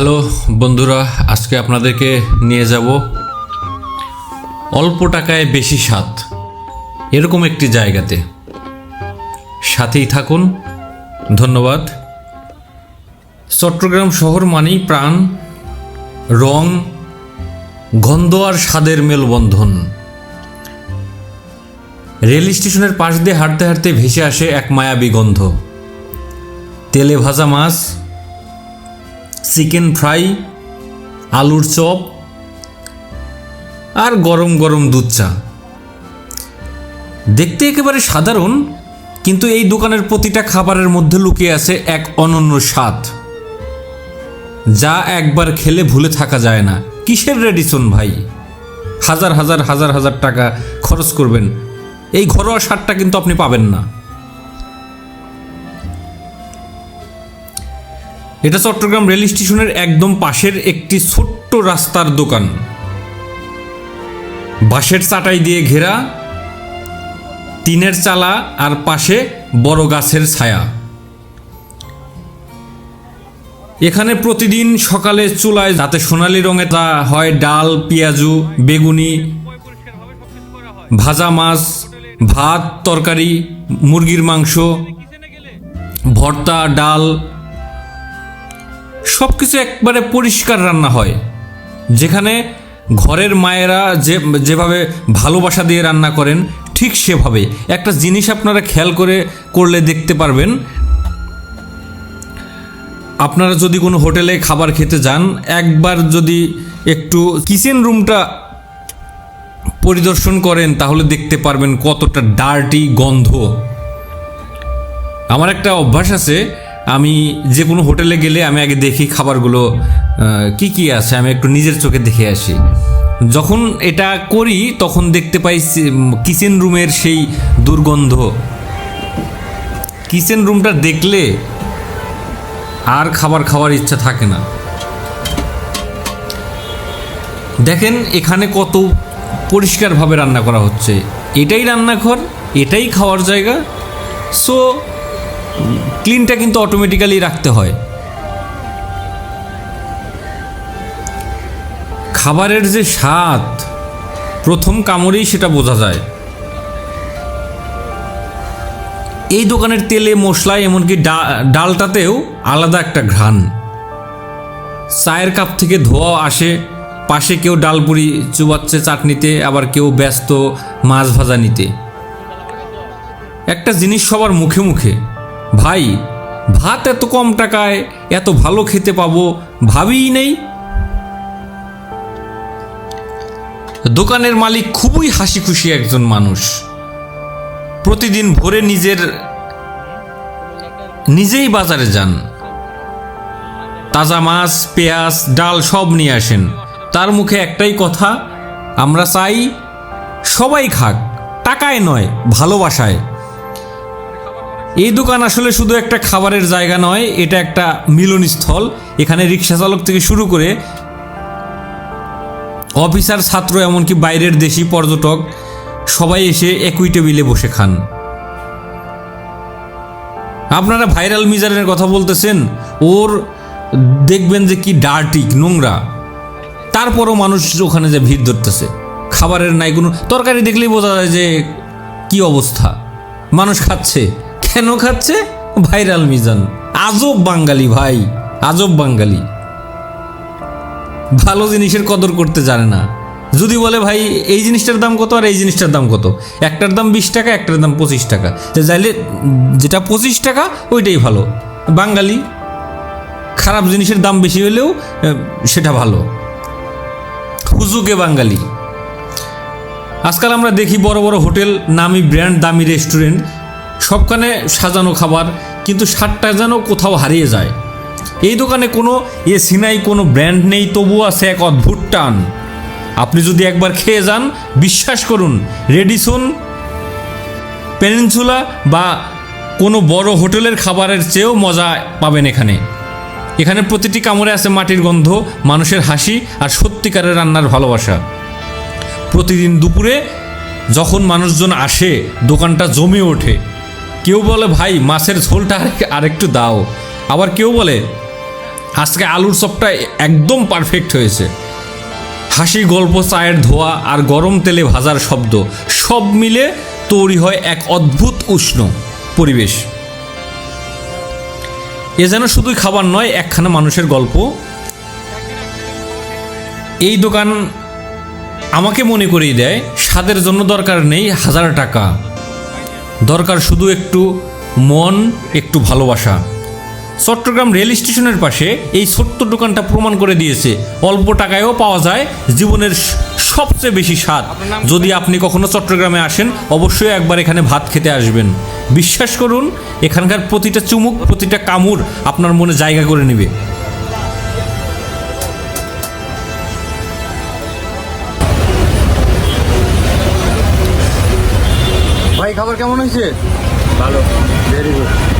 বন্ধুরা, আজকে আপনাদেরকে নিয়ে যাব অল্প টাকায় বেশি স্বাদ, এরকম একটি জায়গাতে। সাথেই থাকুন, ধন্যবাদ। চট্টগ্রাম শহর মানেই প্রাণ, রং, গন্ধ আর স্বাদের মেলবন্ধন। রেল স্টেশনের পাশ দিয়ে হাঁটতে হাঁটতে ভেসে আসে এক মায়াবী গন্ধ। তেলে ভাজা মাছ চিকেন ফ্রাই, আলুর চপ আর গরম গরম দুধ চা। দেখতে একেবারে সাধারণ, কিন্তু এই দোকানের প্রতিটা খাবারের মধ্যে লুকিয়ে আছে এক অনন্য স্বাদ, যা একবার খেলে ভুলে থাকা যায় না। কিসের রেডিসন ভাই? হাজার হাজার হাজার হাজার টাকা খরচ করবেন। এই ঘরোয়া স্বাদটা কিন্তু আপনি পাবেন না। এটা চট্টগ্রাম রেল স্টেশনের একদম পাশের একটি ছোট্ট রাস্তার দোকান। বাঁশের চাটাই দিয়ে ঘেরা, টিনের চালা আর পাশে বড় গাছের ছায়া। এখানে প্রতিদিন সকালে চুলায় যাতে সোনালি রঙে তা হয় ডাল, পেঁয়াজু, বেগুনি, ভাজা মাছ, ভাত, তরকারি, মুরগির মাংস, ভর্তা, ডাল সব কিছু একবারে পরিষ্কার রান্না হয়। যেখানে ঘরের মায়েরা যে, যেভাবে ভালোবাসা দিয়ে রান্না করেন, ঠিক সেভাবে। একটা জিনিস আপনারা খেয়াল করে করলে দেখতে পারবেন, আপনারা যদি কোনো হোটেলে খাবার খেতে যান, একবার যদি একটু কিচেন রুমটা পরিদর্শন করেন, তাহলে দেখতে পারবেন কতটা ডার্টি গন্ধ। আমার একটা অভ্যাস আছে আমি যে কোনো হোটেলে গেলে আমি আগে দেখি খাবারগুলো কি কি আছে, আমি একটু নিজের চোখে দেখে আসি। যখন এটা করি, তখন দেখতে পাই কিচেন রুমের সেই দুর্গন্ধ। কিচেন রুমটা দেখলে আর খাবার খাওয়ার ইচ্ছা থাকে না। দেখেন এখানে কত পরিষ্কারভাবে রান্না করা হচ্ছে। এটাই রান্নাঘর, এটাই খাওয়ার জায়গা। সো ক্লিনটা কিন্তু অটোমেটিক্যালি রাখতে হয়। খাবারের যে স্বাদ, প্রথম কামড়েই সেটা বোঝা যায়। এই দোকানের তেলে মশলায় এমনকি ডালটাতেও আলাদা একটা ঘ্রাণ। চায়ের কাপ থেকে ধোয়া আসে, পাশে কেউ ডালপুরি চুবাচ্ছে চাটনিতে, আবার কেউ ব্যস্ত মাছ ভাজা নিতে। একটা জিনিস সবার মুখে মুখে। ভাই, ভাত এত কম টাকায় এত ভালো খেতে পাবো ভাবিই নেই। দোকানের মালিক খুবই হাসি খুশি একজন মানুষ। প্রতিদিন ভোরে নিজের, নিজেই বাজারে যান। তাজা মাছ, পেঁয়াজ, ডাল সব নিয়ে আসেন। তার মুখে একটাই কথা, আমরা চাই সবাই খাক, টাকায় নয়, ভালোবাসায়। এই দোকান আসলে শুধু একটা খাবারের জায়গা নয়, এটা একটা মিলনস্থল। এখানে রিক্সা চালক থেকে শুরু করে অফিসার, ছাত্র, এমনকি বাইরের দেশি পর্যটক সবাই এসে একই টেবিলে বসে খান। আপনারা ভাইরাল মিজারের কথা বলতেছেন, ওর দেখবেন যে কি ডার্টি, নোংরা। তারপরও মানুষ ওখানে যে ভিড় ধরতেছে। খাবারের নাই কোনো, তরকারি দেখলেই বোঝা যায় যে কি অবস্থা। মানুষ খাচ্ছে। কেন খাচ্ছে? ভাইরাল মিজান। আজব বাঙালি ভাই, আজব বাঙালি। ভালো জিনিসের কদর করতে জানে না। যদি বলে, ভাই, এই জিনিসটার দাম কত আর এই জিনিসটার দাম কত? একটার দাম বিশ টাকা, একটার দাম পঁচিশ টাকা। তো চাইলে যেটা পঁচিশ টাকা, ওইটাই ভালো। বাঙালি, খারাপ জিনিসের দাম বেশি হলেও সেটা ভালো। হুজুকে বাঙালি। আজকাল আমরা দেখি বড় বড় হোটেল, নামি ব্র্যান্ড, দামি রেস্টুরেন্ট সবখানে সাজানো খাবার, কিন্তু স্বাদটা যেন কোথাও হারিয়ে যায়। এই দোকানে কোনো এসি নাই কোনো ব্র্যান্ড নেই, তবুও আছে এক অদ্ভুত টান। আপনি যদি একবার খেয়ে যান, বিশ্বাস করুন, রেডিসন পেনিনসুলা বা কোনো বড় হোটেলের খাবারের চেয়েও মজা পাবেন এখানে। এখানে প্রতিটি কামড়ে আছে মাটির গন্ধ, মানুষের হাসি আর সত্যিকারের রান্নার ভালোবাসা। প্রতিদিন দুপুরে যখন মানুষজন আসে, দোকানটা জমে ওঠে। কেউ বলে, ভাই, মাছের ঝোলটা আরেক- আরেকটু দাও। আবার কেউ বলে, আজকে আলুর চপটা একদম পারফেক্ট হয়েছে। হাসি, গল্প, চায়ের ধোয়া আর গরম তেলে ভাজার শব্দ, সব মিলে তৈরি হয় এক অদ্ভুত উষ্ণ পরিবেশ। এ যেন শুধুই খাবার নয়, একখানা মানুষের গল্প। এই দোকান আমাকে মনে করিয়ে দেয়, স্বাদের জন্য দরকার নেই হাজার টাকা। দরকার শুধু একটু মন একটু ভালোবাসা। চট্টগ্রাম রেল স্টেশনের পাশে এই ছোট্ট দোকানটা প্রমাণ করে দিয়েছে। অল্প টাকায়ও পাওয়া যায় জীবনের সবচেয়ে বেশি স্বাদ। যদি আপনি কখনো চট্টগ্রামে আসেন অবশ্যই একবার এখানে ভাত খেতে আসবেন। বিশ্বাস করুন এখানকার প্রতিটা চুমুক প্রতিটা কামড় আপনার মনে জায়গা করে নেবে। ভাই খাবার কেমন হয়েছে? ভালো। Very good